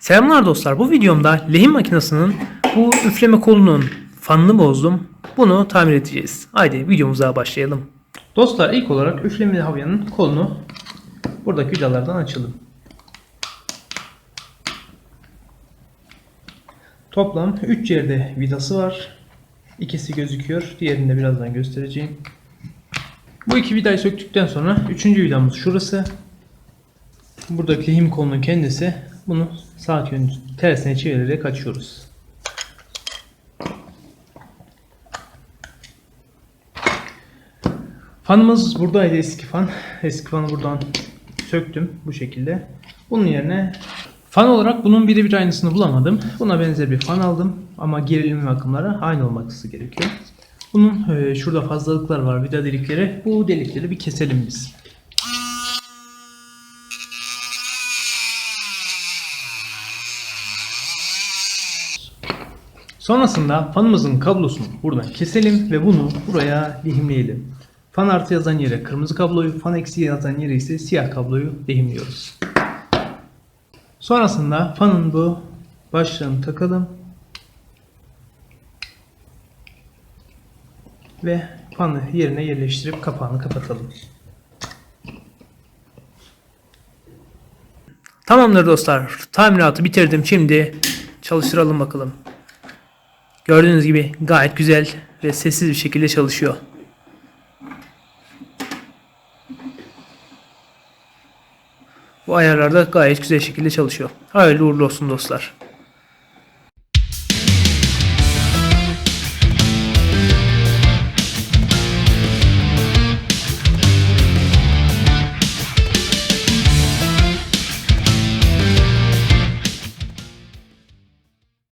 Selamlar dostlar. Bu videomda lehim makinesinin bu üfleme kolunun fanını bozdum. Bunu tamir edeceğiz. Haydi videomuza başlayalım. Dostlar ilk olarak üflemeli havyanın kolunu buradaki vidalardan açalım. Toplam 3 yerde vidası var. İkisi gözüküyor. Diğerini birazdan göstereceğim. Bu iki vidayı söktükten sonra üçüncü vidamız şurası. Buradaki lehim kolunun kendisi. Bunu saat yönü tersine çevirerek açıyoruz. Fanımız buradaydı eski fan. Eski fanı buradan söktüm bu şekilde. Bunun yerine fan olarak bunun birebir aynısını bulamadım. Buna benzer bir fan aldım ama gerilim ve akımları aynı olması gerekiyor. Bunun e, şurada fazlalıklar var vida delikleri. Bu delikleri bir keselim biz. Sonrasında fanımızın kablosunu buradan keselim ve bunu buraya lehimleyelim. Fan artı yazan yere kırmızı kabloyu, fan eksi yazan yere ise siyah kabloyu lehimliyoruz. Sonrasında fanın bu başlığını takalım. Ve fanı yerine yerleştirip kapağını kapatalım. Tamamdır dostlar. Tamiratı bitirdim. Şimdi çalıştıralım bakalım. Gördüğünüz gibi gayet güzel ve sessiz bir şekilde çalışıyor. Bu ayarlarda gayet güzel şekilde çalışıyor. Hayırlı uğurlu olsun dostlar.